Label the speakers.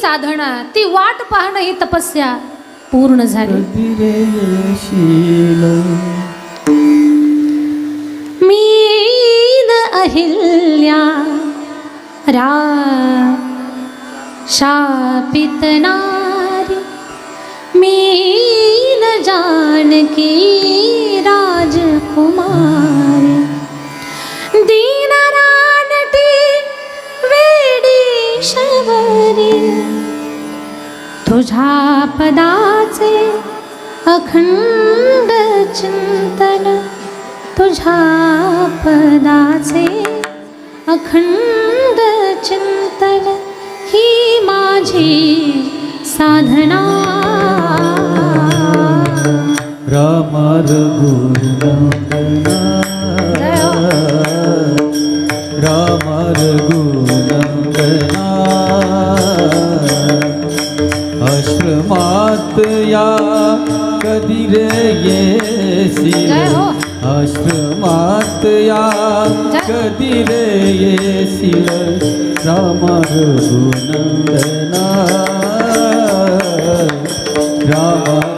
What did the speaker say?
Speaker 1: साधना ती वाट पाहणं ही तपस्या पूर्ण झाली. मीन अहिल्या रा शापित नारी मीन जानकी राजकुमार. शबरी तुझ्या पदाचे अखंड चिंतन तुझ्या पदाचे अखंड चिंतन ही माझी साधना.
Speaker 2: राम रघुनंदना.
Speaker 1: हो.
Speaker 2: राम रघुनंदना. आश्रमात या कधी रे येशील
Speaker 1: जय हो.
Speaker 2: आश्रमात या. कधी रे येशील राम रघुनंदना राम रघुनंदना